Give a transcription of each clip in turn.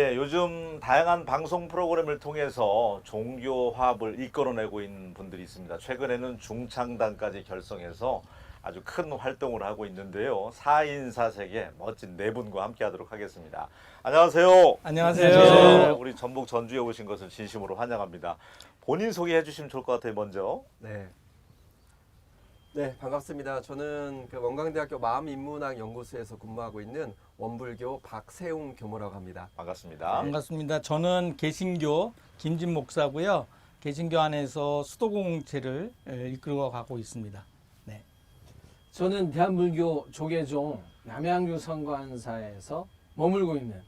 예, 요즘 다양한 방송 프로그램을 통해서 종교 화합을 이끌어내고 있는 분들이 있습니다. 최근에는 중창단까지 결성해서 아주 큰 활동을 하고 있는데요. 4인 4색의 멋진 네 분과 함께 하도록 하겠습니다. 안녕하세요. 안녕하세요. 네, 우리 전북 전주에 오신 것을 진심으로 환영합니다. 본인 소개해 주시면 좋을 것 같아요, 먼저. 네. 네, 반갑습니다. 저는 그 원광대학교 마음인문학 연구소에서 근무하고 있는 원불교 박세웅 교모라고 합니다. 반갑습니다. 반갑습니다. 저는 개신교 김진 목사고요. 개신교 안에서 수도공동체를 에, 이끌어 가고 있습니다. 네. 저는 대한불교 조계종 남양주 성관사에서 머물고 있는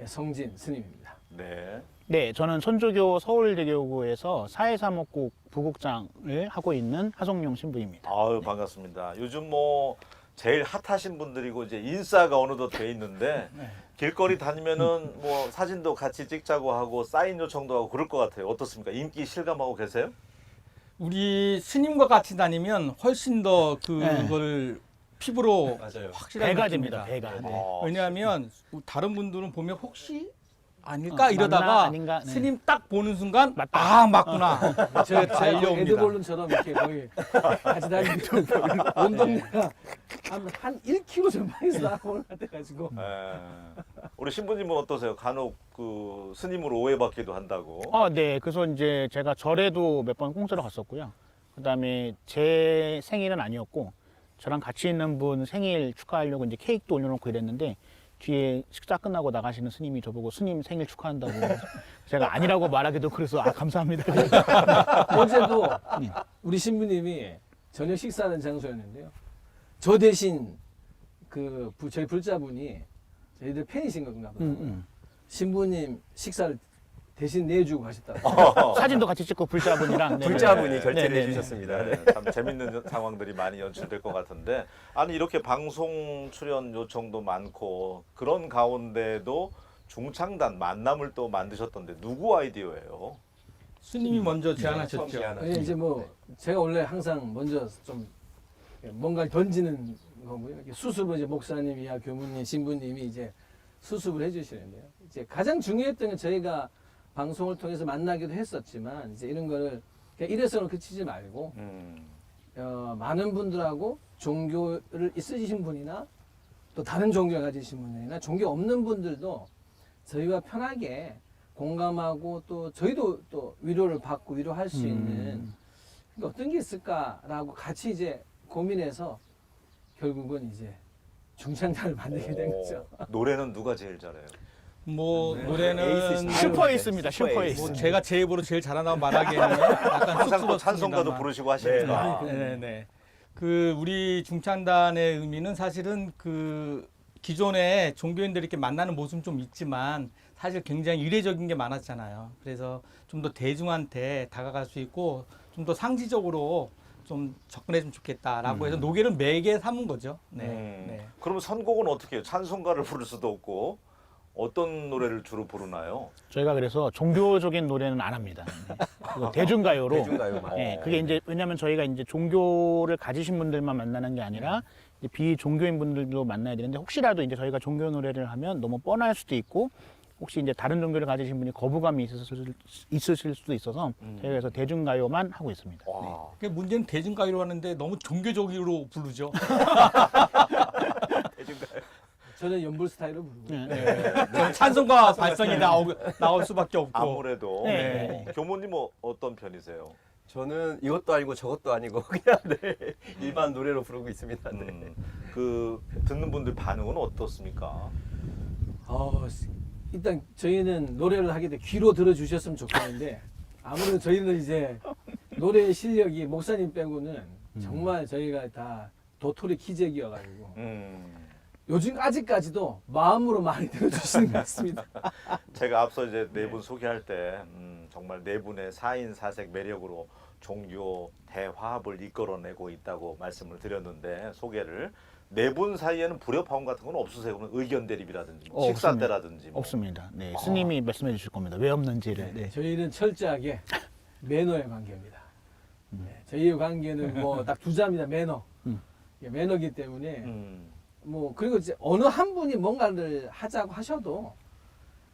예, 성진 스님입니다. 네. 네, 저는 천주교 서울대교구에서 사회사목국 부국장을 하고 있는 하성용 신부입니다. 아유, 반갑습니다. 요즘 뭐 제일 핫하신 분들이고 이제 인싸가 어느덧 돼 있는데 네. 길거리 다니면은 뭐 사진도 같이 찍자고 하고 사인 요청도 하고 그럴 것 같아요. 어떻습니까? 인기 실감하고 계세요? 우리 스님과 같이 다니면 훨씬 더 그걸 피부로 맞아요. 확실하게 배가 느낍니다. 됩니다, 배가. 네. 아, 왜냐하면 다른 분들은 보면 혹시 아닐까 어? 이러다가 아닌가? 네. 스님 딱 보는 순간 맞다. 아 맞구나. 제가 제가 달려옵니다. 에드볼론처럼 이렇게 거의 같이 다니는 온 동네가 한, 한 1km 전방에서 것 같아가지고 에, 우리 신부님은 어떠세요? 간혹 그 스님으로 오해받기도 한다고. 아, 네. 그래서 이제 제가 절에도 몇 번 공짜로 갔었고요. 그다음에 제 생일은 아니었고 저랑 같이 있는 분 생일 축하하려고 이제 케이크도 올려놓고 이랬는데 뒤에 식사 끝나고 나가시는 스님이 저보고 스님 생일 축하한다고 제가 아니라고 말하기도 그래서 아 감사합니다. 어제도 우리 신부님이 저녁 식사하는 장소였는데요. 저 대신 그 부- 저희 불자분이 저희들 팬이신 건가 보다. 음, 음. 신부님 식사를 대신 내주고 가셨다고. 사진도 같이 찍고 불자분이랑 네. 불자분이 네. 결제를 네, 네, 네. 해주셨습니다. 네. 네, 참 재밌는 상황들이 많이 연출될 것 같은데 아니 이렇게 방송 출연 요청도 많고 그런 가운데도 중창단 만남을 또 만드셨던데 누구 아이디어예요? 스님이 먼저 처음 제안하셨죠. 예, 이제 뭐 제가 원래 항상 먼저 좀 뭔가를 던지는 거고요. 이렇게 수습을 이제 목사님이야 교무님, 신부님이 이제 수습을 해주시는데요. 이제 가장 중요했던 건 저희가 방송을 통해서 만나기도 했었지만 이제 이런 거를 그냥 이래서는 그치지 말고 음, 어, 많은 분들하고 종교를 있으신 분이나 또 다른 종교를 가지신 분이나 종교 없는 분들도 저희와 편하게 공감하고 또 저희도 또 위로를 받고 위로할 수 있는 음. 그러니까 어떤 게 있을까라고 같이 이제 고민해서 결국은 이제 중창단을 만들게 된 거죠. 오, 노래는 누가 제일 잘해요? 뭐 네. 노래는 에이스 슈퍼 네, 에이스입니다. 슈퍼 에이스. 뭐. 제가 제 입으로 제일 잘한다고 말하기에는 약간 항상 또 찬송가도 쑥스럽습니다만. 부르시고 하시니까. 네, 네네. 그 우리 중창단의 의미는 사실은 그 기존에 종교인들이 이렇게 만나는 모습 좀 있지만 사실 굉장히 이례적인 게 많았잖아요. 그래서 좀 더 대중한테 다가갈 수 있고 좀 더 상시적으로 좀 접근했으면 좋겠다라고 해서 노계를 매개 삼은 거죠. 네. 음, 네. 그러면 선곡은 어떻게 해요? 찬송가를 부를 수도 없고 어떤 노래를 주로 부르나요? 저희가 그래서 종교적인 노래는 안 합니다. 네. 그거 대중가요로. 대중가요만. 네, 그게 이제 왜냐하면 저희가 이제 종교를 가지신 분들만 만나는 게 아니라 이제 비종교인 분들도 만나야 되는데 혹시라도 이제 저희가 종교 노래를 하면 너무 뻔할 수도 있고 혹시 이제 다른 종교를 가지신 분이 거부감이 있으실, 있으실 수도 있어서 저희가 그래서 대중가요만 하고 있습니다. 네. 와, 그 문제는 대중가요로 하는데 너무 종교적으로 부르죠. 저는 연불 스타일로 부르고 네. 네. 찬송가 발성이 나오, 나올 수밖에 없고. 아무래도 네. 네. 교모님 은 어떤 편이세요? 저는 이것도 아니고 저것도 아니고 그냥 네, 일반 노래로 부르고 있습니다. 네. 음, 그 듣는 분들 반응은 어떻습니까? 어, 일단 저희는 노래를 하게 돼 귀로 들어주셨으면 좋겠는데 아무래도 저희는 이제 노래 실력이 목사님 빼고는 정말 저희가 다 도토리 키재기여가지고 음, 요즘 아직까지도 마음으로 많이 들어주시는 것 같습니다. 제가 앞서 이제 네 분 소개할 때 음, 정말 네 분의 사인 사색 매력으로 종교 대화합을 이끌어내고 있다고 말씀을 드렸는데 소개를 네 분 사이에는 불협화음 같은 건 없으세요? 그러면 의견 대립이라든지 어, 식사 없습니다. 때라든지 뭐. 없습니다. 네, 스님이 말씀해 주실 겁니다. 왜 없는지를. 네. 저희는 철저하게 매너의 관계입니다. 네, 저희의 관계는 뭐 딱 두 자입니다. 매너. 음. 이게 매너기 때문에 음, 뭐 그리고 이제 어느 한 분이 뭔가를 하자고 하셔도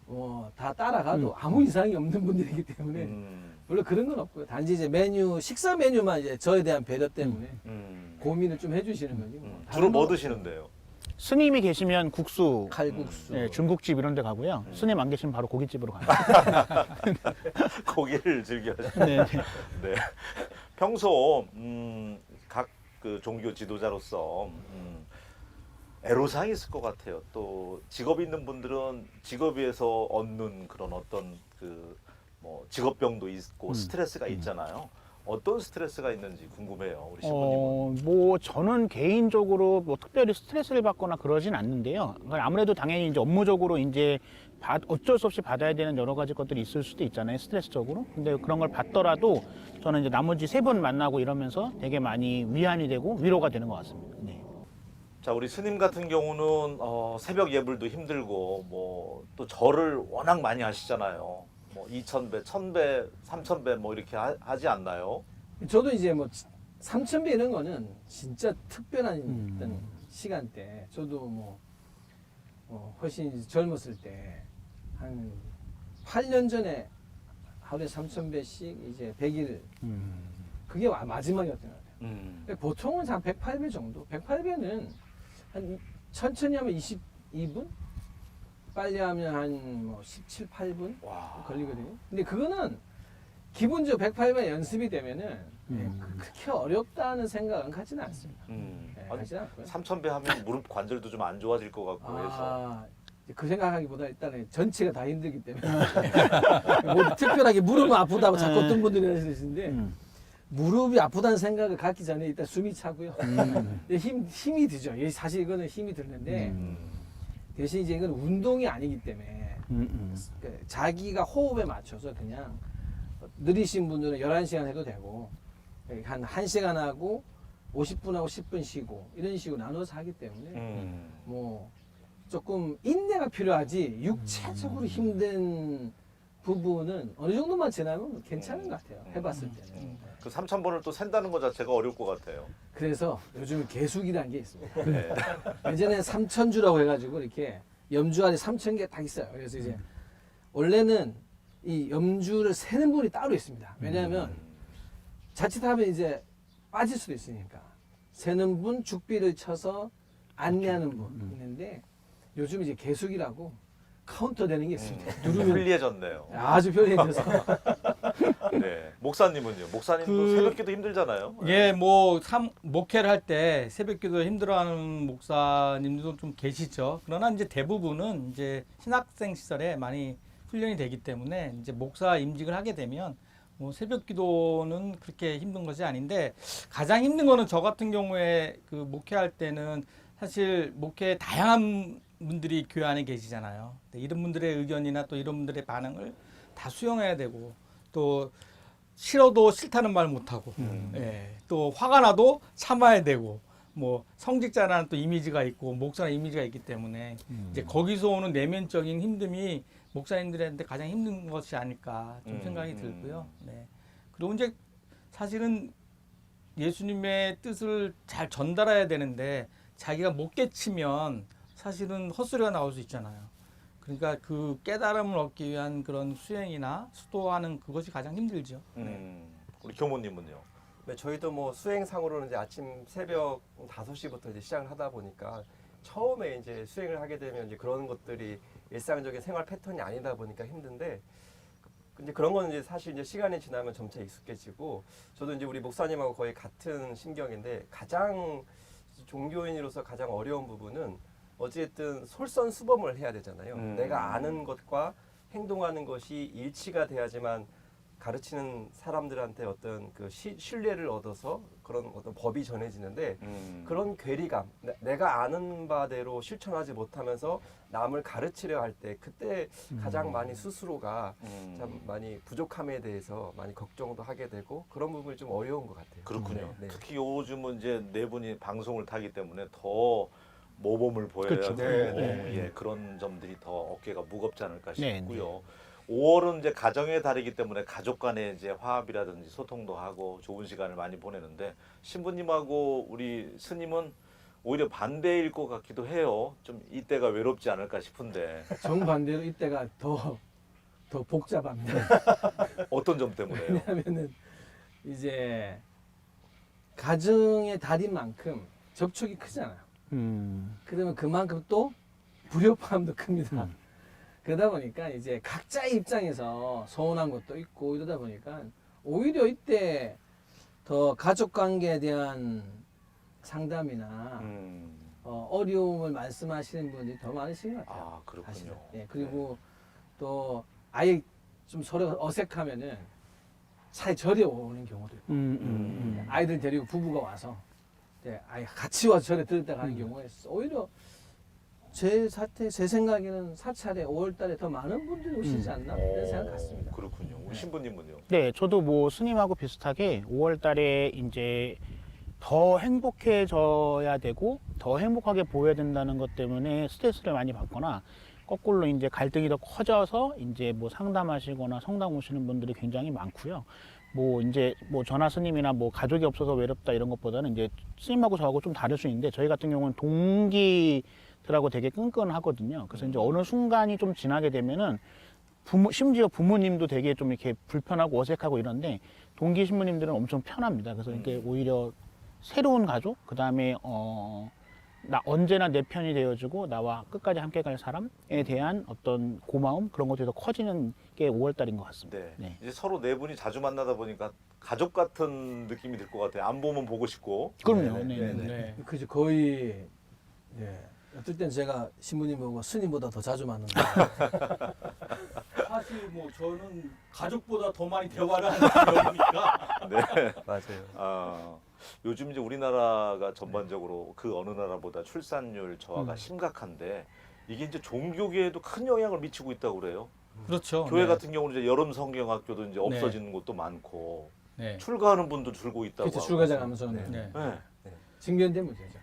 뭐 다 따라가도 음. 아무 이상이 없는 분들이기 때문에 음, 별로 그런 건 없고요. 단지 이제 메뉴 식사 메뉴만 이제 저에 대한 배려 때문에 음. 고민을 좀 해주시는 거지. 뭐. 음. 다른 주로 뭐건 드시는데요? 스님이 계시면 국수, 칼국수. 예, 중국집 이런 데 가고요. 음. 스님 안 계시면 바로 고깃집으로 가요. 고기를 즐겨 하시는 네. 네. 평소 음, 각 그 종교 지도자로서 음, 애로사항이 있을 것 같아요. 또 직업 있는 분들은 직업에서 얻는 그런 어떤 그 뭐 직업병도 있고 음. 스트레스가 있잖아요. 어떤 스트레스가 있는지 궁금해요, 우리 신부님은. 어, 뭐 저는 개인적으로 뭐 특별히 스트레스를 받거나 그러진 않는데요. 그러니까 아무래도 당연히 이제 업무적으로 이제 받- 어쩔 수 없이 받아야 되는 여러 가지 것들이 있을 수도 있잖아요. 스트레스적으로. 근데 그런 걸 받더라도 저는 이제 나머지 세 분 만나고 이러면서 되게 많이 위안이 되고 위로가 되는 것 같습니다. 네. 자, 우리 스님 같은 경우는 어, 새벽 예불도 힘들고 뭐 또 절을 워낙 많이 하시잖아요. 뭐 2,000배, 1,000배, 3,000배 뭐 이렇게 하, 지 않나요? 저도 이제 뭐 삼천배 이런 거는 진짜 특별한 음. 어떤 시간대. 저도 뭐 어, 훨씬 젊었을 때 한 8년 전에 하루에 3,000배씩 이제 100일 음. 그게 와- 마지막이었던 것 같아요. 음. 보통은 한 108배 정도. 108배는 한 이- 천천히 하면 22분? 빨리 하면 한 뭐 17, 8분 와. 걸리거든요. 근데 그거는 기본적으로 108배 연습이 되면은 음. 예, 그렇게 어렵다는 생각은 갖지는 않습니다. 음. 예, 아니, 하지 않고요. 3,000배 하면 무릎 관절도 좀 안 좋아질 것 같고 해서. 아, 그 생각하기보다 일단은 전체가 다 힘들기 때문에 뭐 특별하게 무릎은 아프다고 자꾸 어떤 분들이 하시는데 음. 무릎이 아프다는 생각을 갖기 전에 일단 숨이 차고요. 음. 근데 힘 힘이 들죠. 이 사실 이거는 힘이 드는데 음. 대신 이제 이건 운동이 아니기 때문에 음, 음. 그 자기가 호흡에 맞춰서 그냥 느리신 분들은 11시간 해도 되고 한 1시간 하고 50분 하고 10분 쉬고 이런 식으로 나눠서 하기 때문에 음. 뭐 조금 인내가 필요하지 육체적으로 힘든 부분은 어느 정도만 지나면 괜찮은 것 같아요. 해봤을 때는. 음. 그 3,000번을 또 센다는 거 자체가 어려울 것 같아요. 그래서 요즘 개수기라는 게 있습니다. 네. 예전에 삼천주라고 해가지고 이렇게 염주 안에 삼천 개 딱 있어요. 그래서 이제 원래는 이 염주를 세는 분이 따로 있습니다. 왜냐하면 음. 자칫하면 이제 빠질 수도 있으니까 세는 분 죽비를 쳐서 안내하는 분 있는데 요즘 이제 개수기라고 카운터 되는 게 있습니다. 음. 누르면 편리해졌네요. 아주 편리해져서 네. 목사님은요? 목사님도 그- 새벽기도 힘들잖아요. 예, 뭐 삼, 목회를 할 때 새벽기도 힘들어하는 목사님들도 좀 계시죠. 그러나 이제 대부분은 이제 신학생 시절에 많이 훈련이 되기 때문에 이제 목사 임직을 하게 되면 뭐 새벽기도는 그렇게 힘든 것이 아닌데 가장 힘든 거는 저 같은 경우에 그 목회할 때는 사실 목회 다양한 분들이 교회 안에 계시잖아요. 이런 분들의 의견이나 또 이런 분들의 반응을 다 수용해야 되고 또 싫어도 싫다는 말 못하고 음. 예, 또 화가 나도 참아야 되고 뭐 성직자라는 또 이미지가 있고 목사라는 이미지가 있기 때문에 이제 거기서 오는 내면적인 힘듦이 목사님들한테 가장 힘든 것이 아닐까 좀 음, 생각이 음. 들고요. 네. 그리고 이제 사실은 예수님의 뜻을 잘 전달해야 되는데 자기가 못 깨치면 사실은 헛소리가 나올 수 있잖아요. 그러니까 그 깨달음을 얻기 위한 그런 수행이나 수도하는 그것이 가장 힘들죠. 음. 우리 교모님은요? 네, 저희도 뭐 수행상으로는 이제 아침 새벽 5시부터 이제 시작을 하다 보니까 처음에 이제 수행을 하게 되면 이제 그런 것들이 일상적인 생활 패턴이 아니다 보니까 힘든데 이제 그런 거는 이제 사실 이제 시간이 지나면 점차 익숙해지고 저도 이제 우리 목사님하고 거의 같은 심경인데 가장 종교인으로서 가장 어려운 부분은 어찌됐든 솔선수범을 해야 되잖아요. 음. 내가 아는 것과 행동하는 것이 일치가 돼야지만 가르치는 사람들한테 어떤 그 시, 신뢰를 얻어서 그런 어떤 법이 전해지는데 음. 그런 괴리감 내- 내가 아는 바대로 실천하지 못하면서 남을 가르치려 할 때 그때 가장 많이 스스로가 음. 참 많이 부족함에 대해서 많이 걱정도 하게 되고 그런 부분이 좀 어려운 것 같아요. 그렇군요. 네, 네. 특히 요즘은 이제 네 분이 방송을 타기 때문에 더 모범을 보여야 그렇죠. 되고 네, 네. 예, 그런 점들이 더 어깨가 무겁지 않을까 네, 싶고요. 5월은 이제 가정의 달이기 때문에 가족 간의 이제 화합이라든지 소통도 하고 좋은 시간을 많이 보내는데 신부님하고 우리 스님은 오히려 반대일 것 같기도 해요. 좀 이때가 외롭지 않을까 싶은데 정반대로 이때가 더, 더 복잡합니다. 어떤 점 때문에요? 왜냐하면은 이제 가정의 달인 만큼 접촉이 크잖아요. 음. 그러면 그만큼 또 불협화음도 큽니다. 음. 그러다 보니까 이제 각자의 입장에서 서운한 것도 있고 이러다 보니까 오히려 이때 더 가족 관계에 대한 상담이나 음, 어, 어려움을 말씀하시는 분들이 더 많으신 것 같아요. 아. 그렇군요. 예, 그리고 또 아예 좀 서로 어색하면은 차라리 절에 오는 경우도 있고 음, 음, 음. 아이들 데리고 부부가 와서 네, 아예 같이 와서 절에 들었다 가는 음. 경우가 있어. 오히려 제 사태 제 생각에는 사찰에 5월달에 더 많은 분들이 오시지 음. 않나 어, 이런 생각 같습니다. 그렇군요. 우리 신부님은요? 네, 저도 뭐 스님하고 비슷하게 5월 달에 이제 더 행복해져야 되고 더 행복하게 보여야 된다는 것 때문에 스트레스를 많이 받거나 거꾸로 이제 갈등이 더 커져서 이제 뭐 상담하시거나 성당 오시는 분들이 굉장히 많고요. 뭐 이제 뭐 전하 스님이나 뭐 가족이 없어서 외롭다 이런 것보다는 이제 스님하고 저하고 좀 다를 수 있는데 저희 같은 경우는 동기들하고 되게 끈끈하거든요. 그래서 이제 어느 순간이 좀 지나게 되면은 부모, 심지어 부모님도 되게 좀 이렇게 불편하고 어색하고 이런데 동기 신부님들은 엄청 편합니다. 그래서 이게 음. 오히려 새로운 가족, 그 다음에 어, 나 언제나 내 편이 되어주고 나와 끝까지 함께 갈 사람에 대한 어떤 고마움 그런 것들이 더 커지는 게 5월달인 것 같습니다. 네. 네. 이제 서로 네 분이 자주 만나다 보니까 가족 같은 느낌이 들 것 같아요. 안 보면 보고 싶고. 그럼요. 네, 네, 네, 네. 네. 그죠 거의 예. 어떨 땐 제가 신부님 보고 스님보다 더 자주 만난다. 사실 뭐 저는 가족보다 더 많이 대화를 하는 경우니까 네. 맞아요. 아, 요즘 이제 우리나라가 전반적으로 그 어느 나라보다 출산율 저하가 음. 심각한데 이게 이제 종교계에도 큰 영향을 미치고 있다고 그래요. 그렇죠. 교회 네. 같은 경우는 이제 여름 성경학교도 이제 없어지는 곳도 많고 네. 출가하는 분도 줄고 있다고. 그렇죠 하고. 출가자 가면서 네. 네. 네. 증변된 문제죠.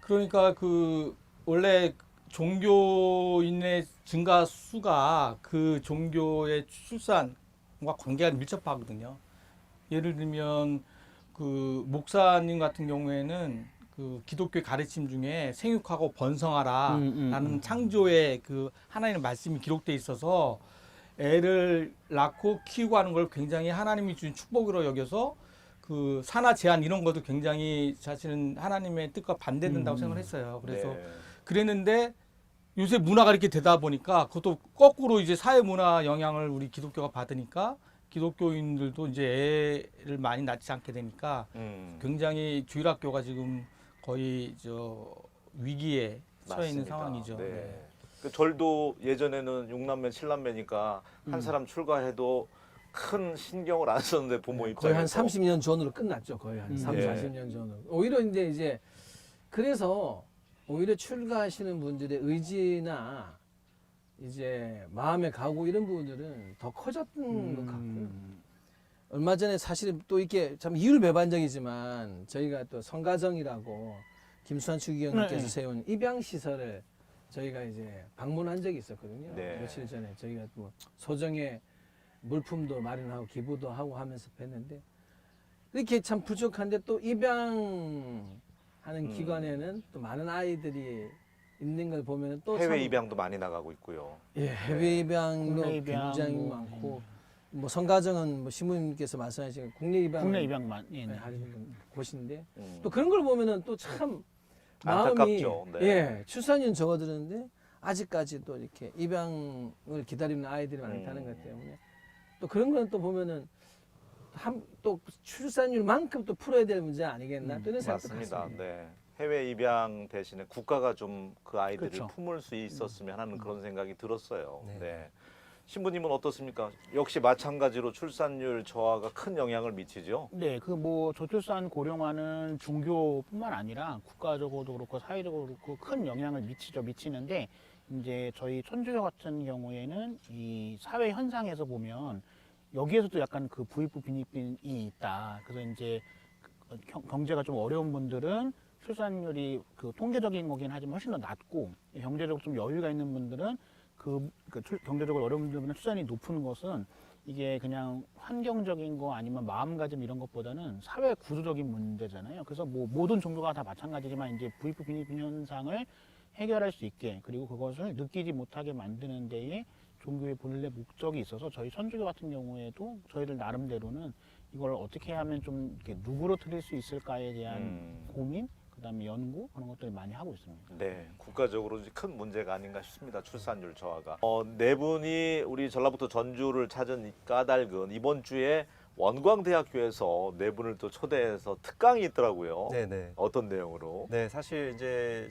그러니까 그 원래 종교인의 증가 수가 그 종교의 출산과 관계가 밀접하거든요. 예를 들면 그 목사님 같은 경우에는 그 기독교 가르침 중에 생육하고 번성하라 음, 음, 라는 음. 창조의 그 하나님의 말씀이 기록돼 있어서 애를 낳고 키우고 하는 걸 굉장히 하나님이 주신 축복으로 여겨서 그 산하 제한 이런 것도 굉장히 사실은 하나님의 뜻과 반대된다고 음. 생각을 했어요. 그래서 네. 그랬는데 요새 문화가 이렇게 되다 보니까 그것도 거꾸로 이제 사회 문화 영향을 우리 기독교가 받으니까 기독교인들도 이제 애를 많이 낳지 않게 되니까 음. 굉장히 주일학교가 지금 거의 저 위기에 처해 있는. 상황이죠. 네. 네. 그 절도 예전에는 6남매, 7남매니까 한 음. 사람 출가해도 큰 신경을 안 썼는데 부모 입장에서 거의 한 30년 전으로 끝났죠. 거의 한 음. 3, 예. 40년 전으로. 오히려 이제 이제 그래서 오히려 출가하시는 분들의 의지나 이제 마음의 각오 이런 부분들은 더 커졌던 것 같고요. 음. 얼마 전에 사실 또 이게 참 이율배반적이지만 저희가 또 성가정이라고 김수환 추기경님께서 네. 세운 입양 시설을 저희가 이제 방문한 적이 있었거든요. 네. 며칠 전에 저희가 뭐 소정의 물품도 마련하고 기부도 하고 하면서 뵀는데 이렇게 참 부족한데 또 입양하는 음. 기관에는 또 많은 아이들이 있는 걸 보면 또 해외 참- 입양도 많이 나가고 있고요. 예, 해외 입양도 국내 입양, 굉장히 뭐, 많고 뭐 성가정은 뭐 신부님께서 말씀하신 국내 입양 국내 입양만. 예, 네. 하시는 곳인데 음. 또 그런 걸 보면은 또 참 마음이 안타깝죠. 네. 예 출산율 적어들었는데 아직까지 또 이렇게 입양을 기다리는 아이들이 많다는 음. 것 때문에 또 그런 거는 또 보면은 한 또 출산율만큼 또 풀어야 될 문제 아니겠나 음, 또 이런 생각도 맞습니다. 같습니다. 네. 해외 입양 대신에 국가가 좀 그 아이들을 그렇죠. 품을 수 있었으면 하는 그런 생각이 들었어요. 네. 네. 신부님은 어떻습니까? 역시 마찬가지로 출산율 저하가 큰 영향을 미치죠. 네, 그 뭐 저출산 고령화는 종교뿐만 아니라 국가적으로도 그렇고 사회적으로 그렇고 큰 영향을 미치죠. 미치는데 이제 저희 천주교 같은 경우에는 이 사회 현상에서 보면 여기에서도 약간 그 부익부 빈익빈이 있다. 그래서 이제 그 경- 경제가 좀 어려운 분들은 출산율이 그 통계적인 거긴 하지만 훨씬 더 낮고 경제적으로 좀 여유가 있는 분들은 그, 그 출- 경제적으로 어려운 분들은 출산이 높은 것은 이게 그냥 환경적인 거 아니면 마음가짐 이런 것보다는 사회 구조적인 문제잖아요. 그래서 뭐 모든 종교가 다 마찬가지지만 이제 부익부 빈익빈 현상을 해결할 수 있게 그리고 그것을 느끼지 못하게 만드는 데에 종교의 본래 목적이 있어서 저희 천주교 같은 경우에도 저희들 나름대로는 이걸 어떻게 하면 좀 이렇게 누그러뜨릴 수 있을까에 대한 음. 고민, 그다음에 연구 그런 것들을 많이 하고 있습니다. 네, 국가적으로 큰 문제가 아닌가 싶습니다. 출산율 저하가. 어, 네 분이 우리 전라북도 전주를 찾은 이 까닭은 이번 주에 원광대학교에서 네 분을 또 초대해서 특강이 있더라고요. 네네. 어떤 내용으로? 네, 사실 이제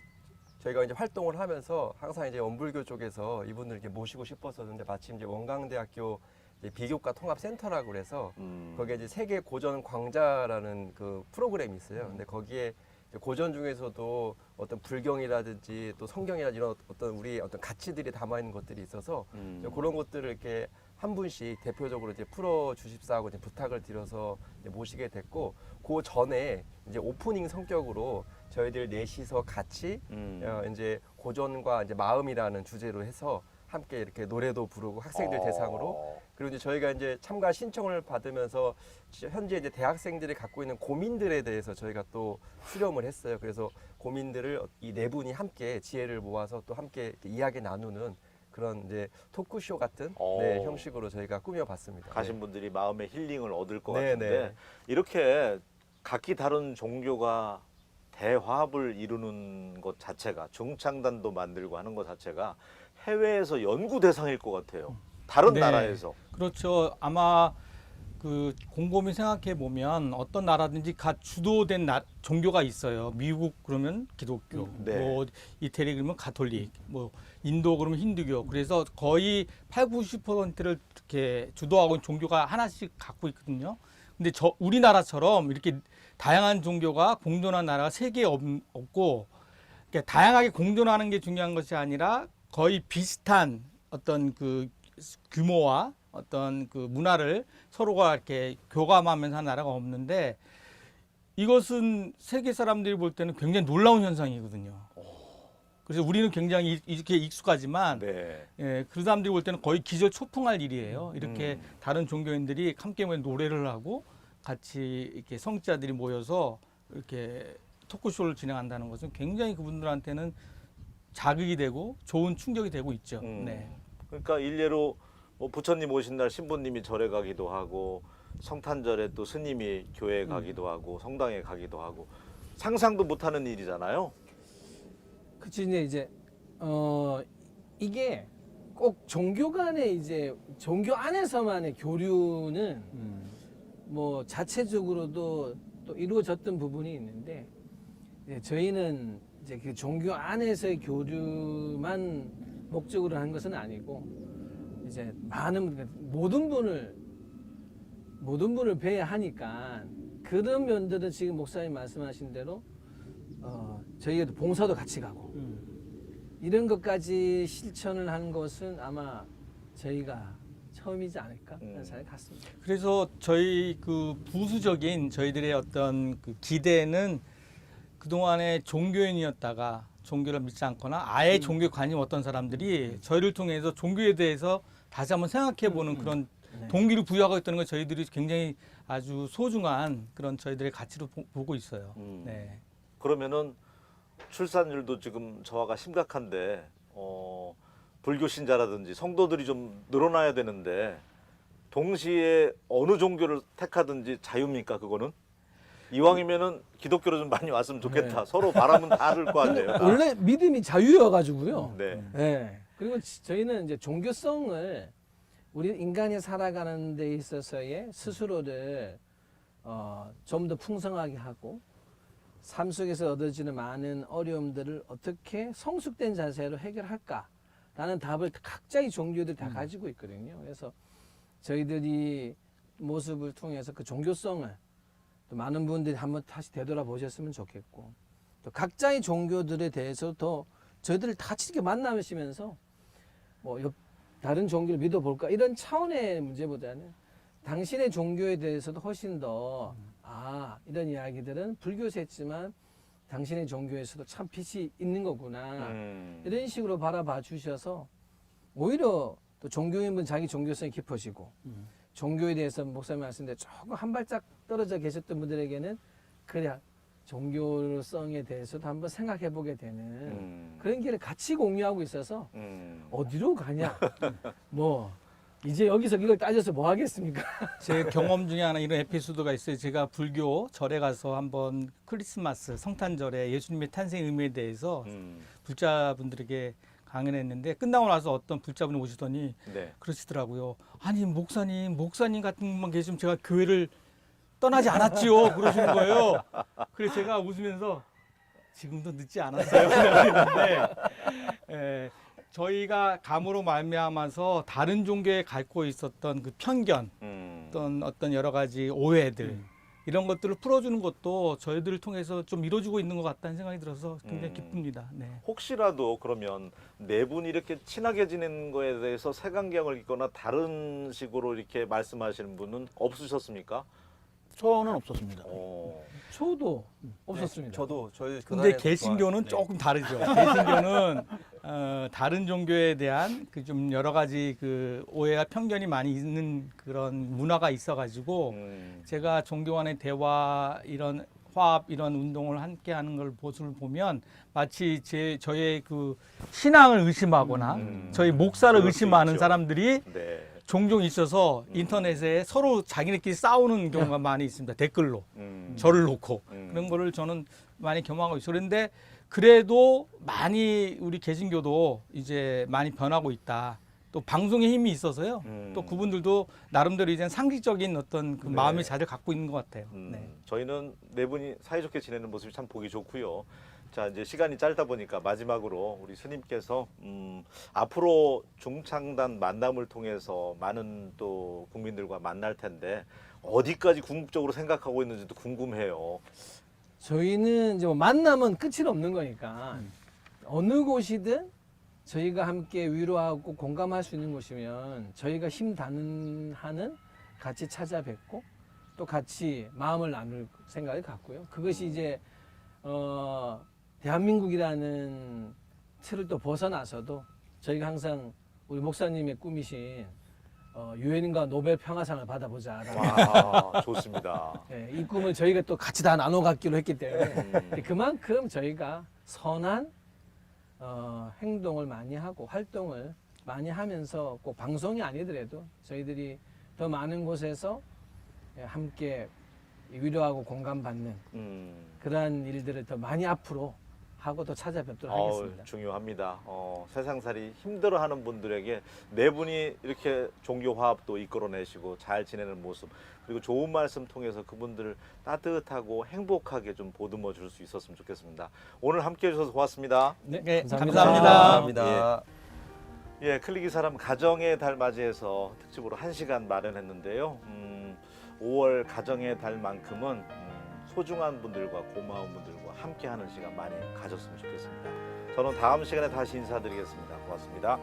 저희가 이제 활동을 하면서 항상 이제 원불교 쪽에서 이분들 이렇게 모시고 싶었었는데 마침 이제 원광대학교 이제 비교과 통합센터라고 그래서 음. 거기에 이제 세계 고전 광자라는 그 프로그램이 있어요. 근데 거기에 고전 중에서도 어떤 불경이라든지 또 성경이라든지 이런 어떤 우리 어떤 가치들이 담아 있는 것들이 있어서 음. 그런 것들을 이렇게 한 분씩 대표적으로 이제 풀어 주십사 하고 이제 부탁을 드려서 이제 모시게 됐고 그 전에 이제 오프닝 성격으로 저희들 넷이서 같이 음. 어, 이제 고전과 이제 마음이라는 주제로 해서 함께 이렇게 노래도 부르고 학생들 어. 대상으로 그리고 이제 저희가 이제 참가 신청을 받으면서 지- 현재 이제 대학생들이 갖고 있는 고민들에 대해서 저희가 또 수렴을 했어요. 그래서 고민들을 이 네 분이 함께 지혜를 모아서 또 함께 이야기 나누는 그런 이제 토크쇼 같은 어. 네, 형식으로 저희가 꾸며봤습니다. 가신 분들이 마음의 힐링을 얻을 것 네, 같은데 네. 이렇게 각기 다른 종교가 대화합을 이루는 것 자체가 중창단도 만들고 하는 것 자체가 해외에서 연구 대상일 것 같아요. 다른 네. 나라에서. 그렇죠. 아마 그 곰곰이 생각해 보면 어떤 나라든지 가 주도된 나, 종교가 있어요. 미국 그러면 기독교, 네. 뭐 이태리 그러면 가톨릭, 뭐 인도 그러면 힌두교. 그래서 거의 8, 90%를 이렇게 주도하고 있는 종교가 하나씩 갖고 있거든요. 근데 저 우리나라처럼 이렇게 다양한 종교가 공존한 나라가 세개 없고 그러니까 다양하게 공존하는 게 중요한 것이 아니라 거의 비슷한 어떤 그 규모와 어떤 그 문화를 서로가 이렇게 교감하면서 하는 나라가 없는데 이것은 세계 사람들이 볼 때는 굉장히 놀라운 현상이거든요. 그래서 우리는 굉장히 이- 이렇게 익숙하지만 네. 예, 그 사람들이 볼 때는 거의 기절 초풍할 일이에요. 이렇게 음. 다른 종교인들이 함께 모여 노래를 하고 같이 이렇게 성자들이 모여서 이렇게 토크쇼를 진행한다는 것은 굉장히 그분들한테는 자극이 되고 좋은 충격이 되고 있죠. 음. 네. 그러니까 일례로 뭐 부처님 오신 날 신부님이 절에 가기도 하고 성탄절에 또 스님이 교회에 가기도 하고 성당에 가기도 하고 상상도 못하는 일이잖아요. 그치 이제 이제 어 이게 꼭 종교 간의 이제 종교 안에서만의 교류는 뭐 자체적으로도 또 이루어졌던 부분이 있는데 이제 저희는 이제 그 종교 안에서의 교류만 목적으로 하는 것은 아니고 이제 많은 분, 모든 분을 모든 분을 뵈야 하니까 그런 면들은 지금 목사님 말씀하신 대로 어, 저희가 봉사도 같이 가고 이런 것까지 실천을 한 것은 아마 저희가 처음이지 않을까 하는 음. 생각이 같습니다. 그래서 저희 그 부수적인 저희들의 어떤 그 기대는 그동안에 종교인이었다가 종교를 믿지 않거나 아예 종교에 관심 없던 사람들이 저희를 통해서 종교에 대해서 다시 한번 생각해 보는 그런 네. 동기를 부여하고 있다는 걸 저희들이 굉장히 아주 소중한 그런 저희들의 가치로 보, 보고 있어요. 음. 네. 그러면은 출산율도 지금 저하가 심각한데 어, 불교 신자라든지 성도들이 좀 늘어나야 되는데 동시에 어느 종교를 택하든지 자유입니까 그거는? 이왕이면은 기독교로 좀 많이 왔으면 좋겠다. 네. 서로 바람은 다를 거 아니에요. 다. 원래 믿음이 자유여가지고요. 네. 네. 그리고 지- 저희는 이제 종교성을 우리 인간이 살아가는 데 있어서의 스스로를 어, 좀 더 풍성하게 하고 삶 속에서 얻어지는 많은 어려움들을 어떻게 성숙된 자세로 해결할까라는 답을 각자의 종교들이 다 가지고 있거든요. 그래서 저희들이 모습을 통해서 그 종교성을 또 많은 분들이 한번 다시 되돌아보셨으면 좋겠고 또 각자의 종교들에 대해서 더 저희들을 같이 이렇게 만나시면서 뭐 옆, 다른 종교를 믿어볼까 이런 차원의 문제보다는 당신의 종교에 대해서도 훨씬 더 아, 이런 이야기들은 불교세지만 당신의 종교에서도 참 빛이 있는 거구나. 음. 이런 식으로 바라봐 주셔서 오히려 또 종교인분 자기 종교성이 깊어지고 종교에 대해서 목사님 말씀대로 조금 한 발짝 떨어져 계셨던 분들에게는 그래 종교성에 대해서도 한번 생각해 보게 되는 음. 그런 길을 같이 공유하고 있어서 음. 어디로 가냐 뭐 이제 여기서 이걸 따져서 뭐 하겠습니까? 제 경험 중에 하나 이런 에피소드가 있어요. 제가 불교 절에 가서 한번 크리스마스 성탄절에 예수님의 탄생 의미에 대해서 음. 불자분들에게 강연을 했는데 끝나고 나서 어떤 불자분이 오시더니 네. 그러시더라고요. 아니 목사님, 목사님 같은 분만 계시면 제가 교회를 떠나지 않았지요. 그러시는 거예요. 그래서 제가 웃으면서 지금도 늦지 않았어요. 그랬는데 에, 저희가 감으로 말미암아서 다른 종교에 갖고 있었던 그 편견, 음. 어떤 어떤 여러 가지 오해들 이런 것들을 풀어주는 것도 저희들을 통해서 좀 이루어지고 있는 것 같다는 생각이 들어서 굉장히 음. 기쁩니다. 네. 혹시라도 그러면 네 분이 이렇게 친하게 지내는 거에 대해서 색안경을 끼거나 다른 식으로 이렇게 말씀하시는 분은 없으셨습니까? 저는 없었습니다. 어. 저도 없었습니다. 저도 저희 근데 개신교는 네. 조금 다르죠. 개신교는 어, 다른 종교에 대한 그 좀 여러 가지 그 오해와 편견이 많이 있는 그런 문화가 있어가지고 음. 제가 종교 간의 대화 이런 화합 이런 운동을 함께 하는 걸 모습을 보면 마치 제 저의 그 신앙을 의심하거나 음. 저희 목사를 그럴 수 의심하는 있죠. 사람들이 네. 종종 있어서 인터넷에 서로 자기네끼리 싸우는 경우가 많이 있습니다. 댓글로 음. 저를 놓고 음. 그런 거를 저는 많이 경험하고 있어요. 그런데 그래도 많이 우리 개신교도 이제 많이 변하고 있다. 또 방송의 힘이 있어서요. 음. 또 그분들도 나름대로 이제 상식적인 어떤 그 네. 마음의 자리를 갖고 있는 것 같아요. 음, 네. 저희는 네 분이 사이좋게 지내는 모습이 참 보기 좋고요. 자 이제 시간이 짧다 보니까 마지막으로 우리 스님께서 음, 앞으로 중창단 만남을 통해서 많은 또 국민들과 만날 텐데 어디까지 궁극적으로 생각하고 있는지도 궁금해요. 저희는 이제 뭐 만남은 끝이 없는 거니까 어느 곳이든 저희가 함께 위로하고 공감할 수 있는 곳이면 저희가 힘 닿는 한은 같이 찾아뵙고 또 같이 마음을 나눌 생각을 갖고요. 그것이 이제 어 대한민국이라는 틀을 또 벗어나서도 저희가 항상 우리 목사님의 꿈이신 어, 유엔과 노벨 평화상을 받아보자라는 와 좋습니다. 예, 이 꿈을 저희가 또 같이 다 나눠 갖기로 했기 때문에 음, 그만큼 저희가 선한 어, 행동을 많이 하고 활동을 많이 하면서 꼭 방송이 아니더라도 저희들이 더 많은 곳에서 예, 함께 위로하고 공감받는 음. 그러한 일들을 더 많이 앞으로 하고 또 찾아뵙도록 어우, 하겠습니다. 중요합니다. 어, 세상살이 힘들어하는 분들에게 네 분이 이렇게 종교 화합도 이끌어내시고 잘 지내는 모습 그리고 좋은 말씀 통해서 그분들을 따뜻하고 행복하게 좀 보듬어 줄 수 있었으면 좋겠습니다. 오늘 함께 해주셔서 고맙습니다. 네, 네, 감사합니다. 감사합니다. 감사합니다. 예, 클릭이 사람 가정의 달 맞이해서 특집으로 한 시간 마련했는데요. 음, 5월 가정의 달만큼은 음, 소중한 분들과 고마운 분들과 함께하는 시간 많이 가졌으면 좋겠습니다. 저는 다음 시간에 다시 인사드리겠습니다. 고맙습니다.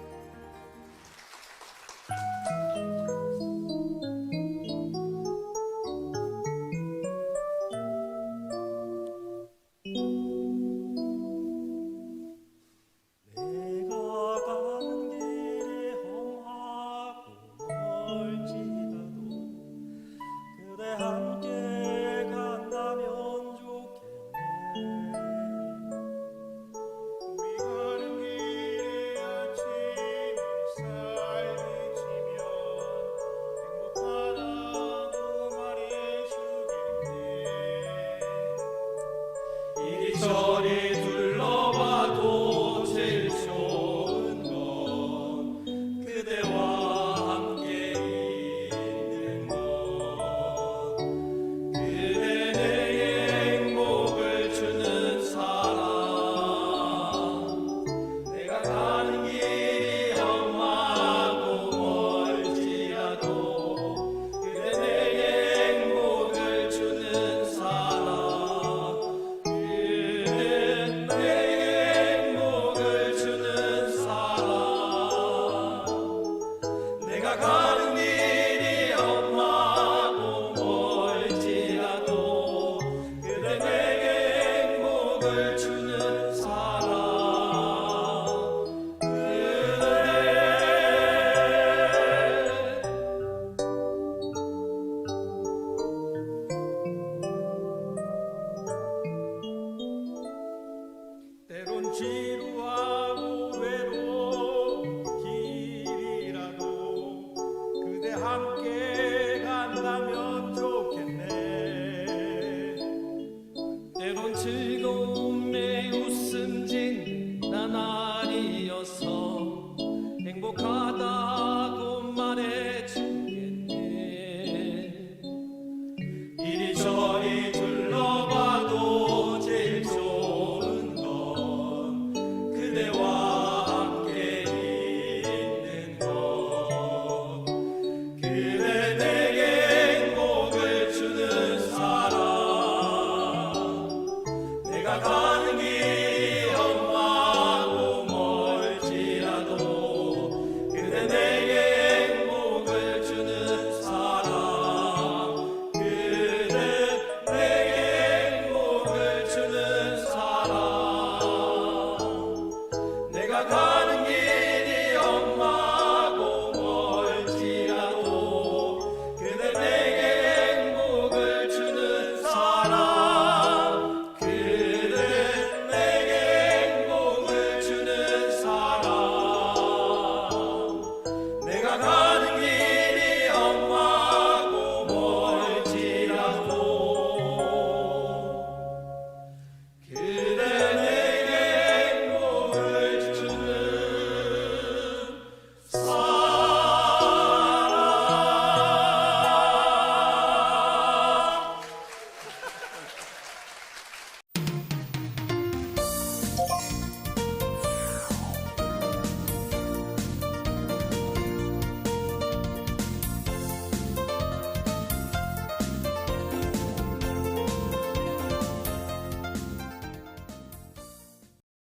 Sada.